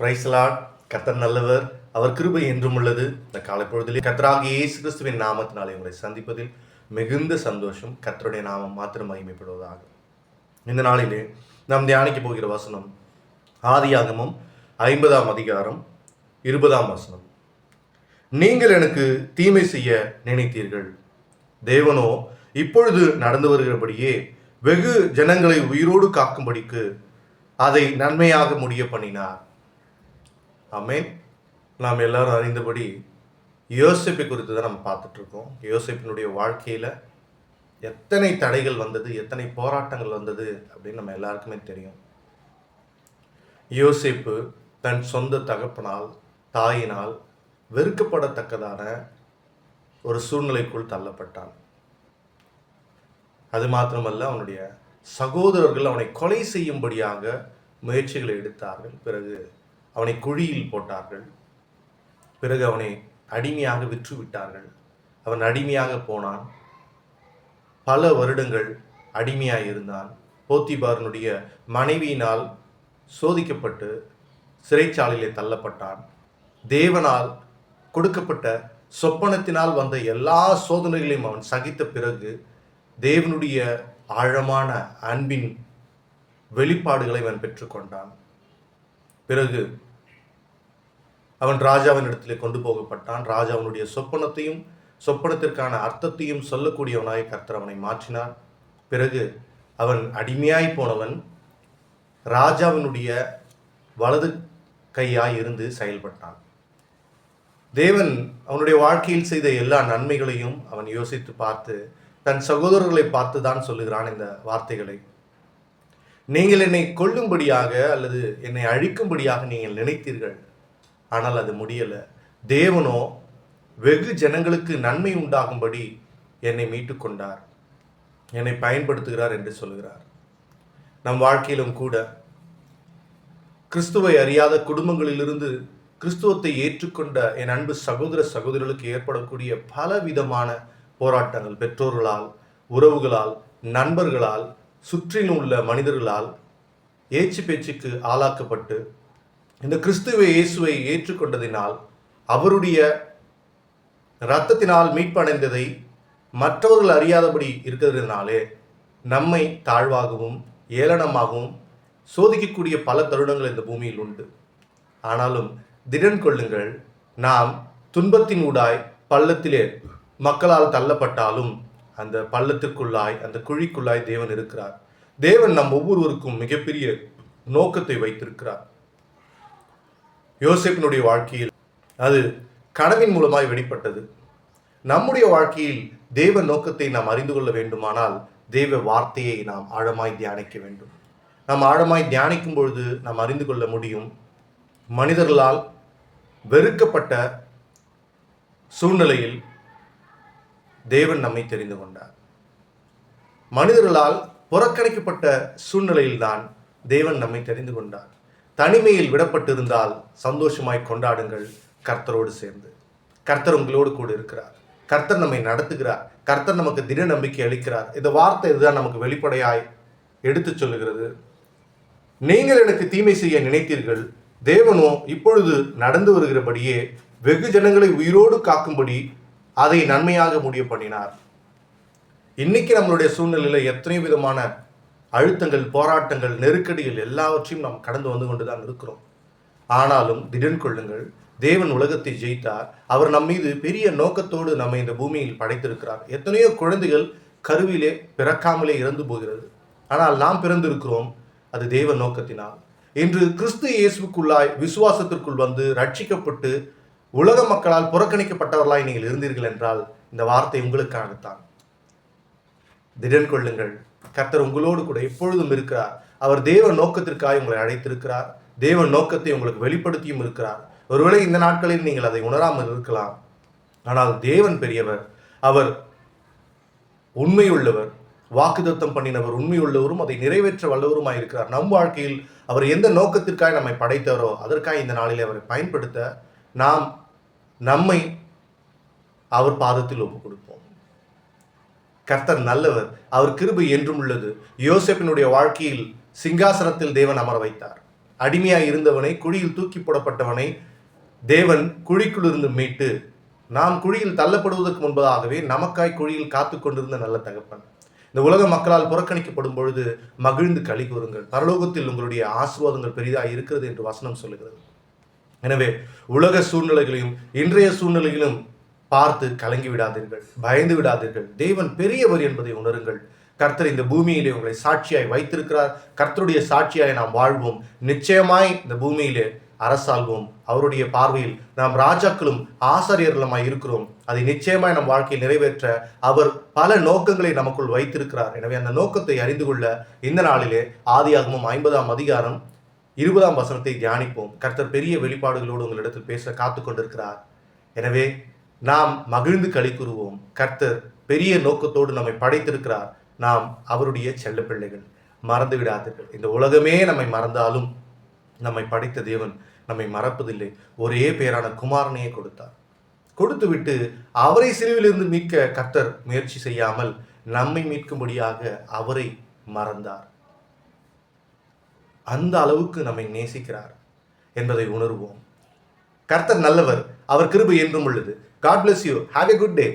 பிரைஸ்லாட் கர்த்தர் நல்லவர். அவர் கிருபை என்றும் உள்ளது. இந்த காலை பொழுதிலே கர்த்தராகிய இயேசு கிறிஸ்துவின் நாமத்தினாலே உங்களை சந்திப்பதில் மிகுந்த சந்தோஷம். கர்த்தருடைய நாமம் மாத்திரம் மகிமைப்படுவதாக. இந்த நாளிலே நாம் தியானிக்க போகிற வசனம் ஆதியாகமம் ஐம்பதாம் அதிகாரம் இருபதாம் வசனம். நீங்கள் எனக்கு தீமை செய்ய நினைத்தீர்கள். தேவனோ இப்பொழுது நடந்து வருகிறபடியே வெகு ஜனங்களை உயிரோடு காக்கும்படிக்கு அதை நன்மையாக முடிய பண்ணினார் அமேன் நாம் எல்லாரும் அறிந்தபடி யோசிப்பை குறித்து தான் நம்ம பார்த்துட்ருக்கோம். யோசிப்பினுடைய வாழ்க்கையில் எத்தனை தடைகள் வந்தது எத்தனை போராட்டங்கள் வந்தது அப்படின்னு நம்ம எல்லாருக்குமே தெரியும். யோசிப்பு தன் சொந்த தகப்பனால் தாயினால் வெறுக்கப்படத்தக்கதான ஒரு சூழ்நிலைக்குள் தள்ளப்பட்டான். அது மாத்திரமல்ல அவனுடைய சகோதரர்கள் அவனை கொலை செய்யும்படியாக முயற்சிகளை எடுத்தார்கள். பிறகு அவனை குழியில் போட்டார்கள். பிறகு அவனை அடிமையாக விற்று விட்டார்கள் அவன் அடிமையாக போனான். பல வருடங்கள் அடிமையாக இருந்தான். போத்திபாரனுடைய மனைவியினால் சோதிக்கப்பட்டு சிறைச்சாலையிலே தள்ளப்பட்டான். தேவனால் கொடுக்கப்பட்ட சொப்பனத்தினால் வந்த எல்லா சோதனைகளையும் அவன் சகித்த பிறகு தேவனுடைய ஆழமான அன்பின் வெளிப்பாடுகளை அவன் பெற்றுக்கொண்டான். பிறகு அவன் ராஜாவின் இடத்திலே கொண்டு போகப்பட்டான். ராஜா அவனுடைய சொப்பனத்தையும் சொப்பனத்திற்கான அர்த்தத்தையும் சொல்லக்கூடியவனாய் கர்த்தர் அவனை மாற்றினார். பிறகு அவன் அடிமையாய் போனவன் ராஜாவினுடைய வலது கையாய் இருந்து செயல்பட்டான். தேவன் அவனுடைய வாழ்க்கையில் செய்த எல்லா நன்மைகளையும் அவன் யோசித்து பார்த்து தன் சகோதரர்களை பார்த்து தான் சொல்லுகிறான் இந்த வார்த்தைகளை. நீங்கள் என்னை கொல்லும்படியாக அல்லது என்னை அழிக்கும்படியாக நீங்கள் நினைத்தீர்கள். ஆனால் அது முடியலை. தேவனோ வெகு ஜனங்களுக்கு நன்மை உண்டாகும்படி என்னை மீட்டு கொண்டார் என்னை பயன்படுத்துகிறார் என்று சொல்கிறார். நம் வாழ்க்கையிலும் கூட கிறிஸ்துவை அறியாத குடும்பங்களிலிருந்து கிறிஸ்துவத்தை ஏற்றுக்கொண்ட என் அன்பு சகோதர சகோதரிகளுக்கு ஏற்படக்கூடிய பல விதமான போராட்டங்கள். பெற்றோர்களால் உறவுகளால் நண்பர்களால் சுற்றிலும் உள்ள மனிதர்களால் ஏச்சு பேச்சுக்கு ஆளாக்கப்பட்டு இந்த கிறிஸ்துவ இயேசுவை ஏற்றுக்கொண்டதினால் அவருடைய இரத்தத்தினால் மீட்படைந்ததை மற்றவர்கள் அறியாதபடி இருக்கிறதுனாலே நம்மை தாழ்வாகவும் ஏளனமாகவும் சோதிக்கக்கூடிய பல தருணங்கள் இந்த பூமியில் உண்டு. ஆனாலும் திடன் கொள்ளுங்கள் நாம் துன்பத்தின் ஊடாய் பள்ளத்திலே மக்களால் தள்ளப்பட்டாலும் அந்த பள்ளத்துக்குள்ளாய் அந்த குழிக்குள்ளாய் தேவன் இருக்கிறார். தேவன் நம் ஒவ்வொருவருக்கும் மிகப்பெரிய நோக்கத்தை வைத்திருக்கிறார். யோசிப்பினுடைய வாழ்க்கையில் அது கனவின் மூலமாய் வெளிப்பட்டது. நம்முடைய வாழ்க்கையில் தேவ நோக்கத்தை நாம் அறிந்து கொள்ள வேண்டுமானால் தேவ வார்த்தையை நாம் ஆழமாய் தியானிக்க வேண்டும். நாம் ஆழமாய் தியானிக்கும் பொழுது நாம் அறிந்து கொள்ள முடியும் மனிதர்களால் வெறுக்கப்பட்ட சூழ்நிலையில் தேவன் நம்மை தெரிந்து கொண்டார். மனிதர்களால் புறக்கணிக்கப்பட்ட சூழ்நிலையில்தான் தேவன் நம்மை தெரிந்து கொண்டார். தனிமையில் விடப்பட்டிருந்தால் சந்தோஷமாய் கொண்டாடுங்கள் கர்த்தரோடு சேர்ந்து. கர்த்தர் உங்களோடு கூட இருக்கிறார். கர்த்தர் நம்மை நடத்துகிறார். கர்த்தர் நமக்கு திட நம்பிக்கை அளிக்கிறார். இந்த வார்த்தை இதுதான் நமக்கு வெளிப்படையாய் எடுத்துச் சொல்லுகிறது. நீங்கள் எனக்கு தீமை செய்ய நினைத்தீர்கள். தேவனோ இப்பொழுது நடந்து வருகிறபடியே வெகு ஜனங்களை உயிரோடு காக்கும்படி அதை நன்மையாக முடிவு பண்ணினார் இன்னைக்கு நம்மளுடைய சூழ்நிலையில் எத்தனையோ விதமான அழுத்தங்கள் போராட்டங்கள் நெருக்கடிகள் எல்லாவற்றையும் நாம் கடந்து வந்து கொண்டு தான் இருக்கிறோம். ஆனாலும் திடன் கொள்ளுங்கள் தேவன் உலகத்தை ஜெயித்தார். அவர் நம் மீது பெரிய நோக்கத்தோடு நம்மை இந்த பூமியில் படைத்திருக்கிறார். எத்தனையோ குழந்தைகள் கருவிலே பிறக்காமலே இறந்து போகிறது. ஆனால் நாம் பிறந்திருக்கிறோம் அது தேவ நோக்கத்தினால். இன்று கிறிஸ்து இயேசுக்குள்ளாய் விசுவாசத்திற்குள் வந்து ரட்சிக்கப்பட்டு உலக மக்களால் புறக்கணிக்கப்பட்டவர்களாய் நீங்கள் இருந்தீர்கள் என்றால் இந்த வார்த்தை உங்களுக்காகத்தான். திடன் கொள்ளுங்கள். கர்த்தர் உங்களோடு கூட எப்பொழுதும் இருக்கிறார். அவர் தேவ நோக்கத்திற்காக உங்களை அழைத்திருக்கிறார். தேவ நோக்கத்தை உங்களுக்கு வெளிப்படுத்தியும் இருக்கிறார். ஒருவேளை இந்த நாட்களில் நீங்கள் அதை உணராமல் இருக்கலாம். ஆனால் தேவன் பெரியவர் அவர் உண்மையுள்ளவர் வாக்குதத்தம் பண்ணினவர் உண்மையுள்ளவரும் அதை நிறைவேற்ற வல்லவருமாய் இருக்கிறார். நம் வாழ்க்கையில் அவர் எந்த நோக்கத்திற்காக நம்மை படைத்தவரோ அதற்காக இந்த நாளில் அவரை பயன்படுத்த நாம் நம்மை அவர் பாதத்தில் ஒப்பு கொடுப்போம். கர்த்தர் நல்லவர் அவர் கிருபை என்றும் உள்ளது. யோசப்பினுடைய வாழ்க்கையில் சிங்காசனத்தில் தேவன் அமர வைத்தார். அடிமையாக இருந்தவனை குழியில் தூக்கி போடப்பட்டவனை தேவன் குழிக்குள்ளிருந்து மீட்டு நாம் குழியில் தள்ளப்படுவதற்கு முன்பதாகவே நமக்காய் குழியில் காத்து கொண்டிருந்த நல்ல தகப்பன். இந்த உலக மக்களால் புறக்கணிக்கப்படும் பொழுது மகிழ்ந்து கழி கூறுங்கள். பரலோகத்தில் உங்களுடைய ஆசீர்வாதங்கள் பெரிதாக இருக்கிறது என்று வசனம் சொல்லுகிறது. எனவே உலக சூழ்நிலைகளையும் இன்றைய சூழ்நிலையிலும் பார்த்து கலங்கி விடாதீர்கள் பயந்து விடாதீர்கள். தேவன் பெரியவர் என்பதை உணருங்கள். கர்த்தர் இந்த பூமியிலே உங்களை சாட்சியாய் வைத்திருக்கிறார். கர்த்தருடைய சாட்சியாய் நாம் வாழ்வோம். நிச்சயமாய் இந்த பூமியிலே அரசாள்வோம். அவருடைய பார்வையில் நாம் ராஜாக்களும் ஆசாரியர்களுமாய் இருக்கிறோம். அதை நிச்சயமாய் நம் வாழ்க்கையில் நிறைவேற்ற அவர் பல நோக்கங்களை நமக்குள் வைத்திருக்கிறார். எனவே அந்த நோக்கத்தை அறிந்து கொள்ள இந்த நாளிலே ஆதியாகமும் ஐம்பதாம் அதிகாரம் இருபதாம் வசனத்தை தியானிப்போம். கர்த்தர் பெரிய வெளிப்பாடுகளோடு உங்களிடத்தில் பேச காத்து கொண்டிருக்கிறார். எனவே நாம் மகிழ்ந்து களி கூறுவோம். கர்த்தர் பெரிய நோக்கத்தோடு நம்மை படைத்திருக்கிறார். நாம் அவருடைய செல்ல பிள்ளைகள். மறந்து விடாதீர்கள். இந்த உலகமே நம்மை மறந்தாலும் நம்மை படைத்த தேவன் நம்மை மறப்பதில்லை. ஒரே பேரான குமாரனையே கொடுத்தார். கொடுத்துவிட்டு அவரை சிறுவிலிருந்து மீட்க கர்த்தர் முயற்சி செய்யாமல் நம்மை மீட்கும்படியாக அவரை மறந்தார். அந்த அளவுக்கு நம்மை நேசிக்கிறார் என்பதை உணர்வோம். கர்த்தர் நல்லவர் அவர் கிருபை என்றும் உள்ளது. God bless you have a good day